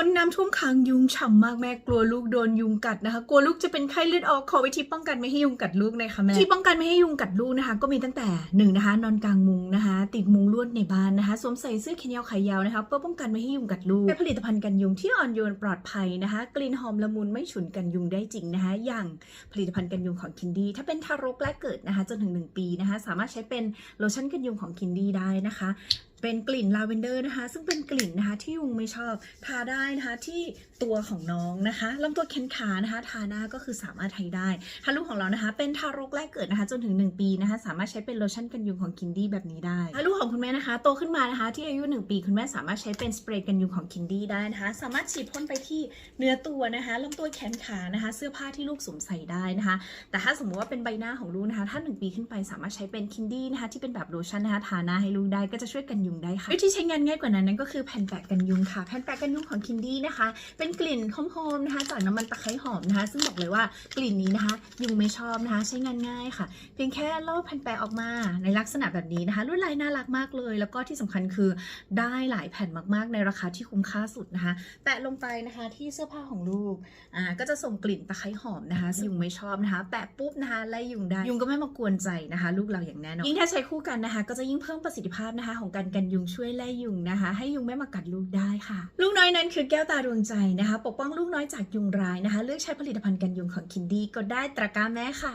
คนน้ำท่วมขังยุงฉ่ำมากแม่กลัวลูกโดนยุงกัดนะคะ กลัวลูกจะเป็นไข้เลือดออกขอวิธีป้องกันไม่ให้ยุงกัดลูกหน่อยค่ะแม่วิธีป้องกันไม่ให้ยุงกัดลูกนะคะ ก็มีตั้งแต่หนึ่งนะคะ นอนกลางมุงนะคะ ติดมุงลวดในบ้านนะคะสวมใส่เสื้อแขนยาวขายาวนะคะเพื่อป้องกันไม่ให้ยุงกัดลูกใช้ผลิตภัณฑ์กันยุงที่อ่อนโยนปลอดภัยนะคะ กลิ่นหอมละมุนไม่ฉุนกันยุงได้จริงนะคะ อย่างผลิตภัณฑ์กันยุงของคินดี้ถ้าเป็นทารกแรกเกิดนะคะ จนถึง 1 ปีนะคะ สามารถใช้เป็นโลชั่นกันยุงของคินดี้ได้นะคะเป็นกลิ่นลาเวนเดอร์นะคะ ซึ่งเป็นกลิ่นนะคะที่ยุงไม่ชอบ ทาได้นะคะที่ตัวของน้องนะคะลำตัวแขนขานะคะทาหน้าก็คือสามารถใช้ได้ถ้าลูกของเรานะคะ เป็นทารกแรกเกิดนะคะ จนถึง 1 ปีนะคะ สามารถใช้เป็นโลชั่นกันยุงของคินดี้แบบนี้ได้ถ้าลูกของคุณแม่นะคะ โตขึ้นมานะคะ ที่อายุ 1 ปีคุณแม่สามารถใช้เป็นสเปรย์กันยุงของคินดี้ได้นะคะ สามารถฉีดพ่นไปที่เนื้อตัวนะคะลำตัวแขนขานะคะ เสื้อผ้าที่ลูกสวมใส่ได้นะคะ แต่ถ้าสมมติว่าเป็นใบหน้าของลูกนะคะ ถ้า 1 ปีขึ้นไปสามารถใช้เป็นคินดี้นะคะที่เป็นแบบโลชั่นนะคะทาหน้าให้ลูกได้ก็จะช่วยกันยุงได้ค่ะ วิธีใช้งานง่ายกว่านั้นนั่นก็คือแผ่นแปะกันยุงค่ะ แผ่นแปะกันยุงของคินดี้นะคะ เป็นกลิ่นหอมๆนะคะจากน้ำมันตะไคร้หอมนะคะ ซึ่งบอกเลยว่ากลิ่นนี้นะคะ ยุงไม่ชอบนะคะ ใช้งานง่ายค่ะ เพียงแค่ลอกแผ่นแปะออกมาในลักษณะแบบนี้นะคะลวดลายน่ารักมากเลย แล้วก็ที่สำคัญคือได้หลายแผ่นมากๆ ในราคาที่คุ้มค่าสุดนะคะ แปะลงไปนะคะที่เสื้อผ้าของลูกอ่าก็จะส่งกลิ่นตะไคร้หอมนะคะซึ่งยุงไม่ชอบนะคะ แปะปุ๊บนะคะไล่ยุงได้ยุงก็ไม่มากวนใจนะคะ ลูกเราอย่างแน่นอนยิ่งถ้าใช้คู่กันนะคะ ก็จะยิ่งเพิ่มประสิทธิภาพนะคะของการกันยุงช่วยไล่ยุงนะคะ ให้ยุงไม่มากัดลูกได้ค่ะ ลูกน้อยนั้นคือแก้วตาดวงใจนะคะ ปกป้องลูกน้อยจากยุงร้ายนะคะ เลือกใช้ผลิตภัณฑ์กันยุงของคินดี้ก็ได้ตะกร้าแม่ค่ะ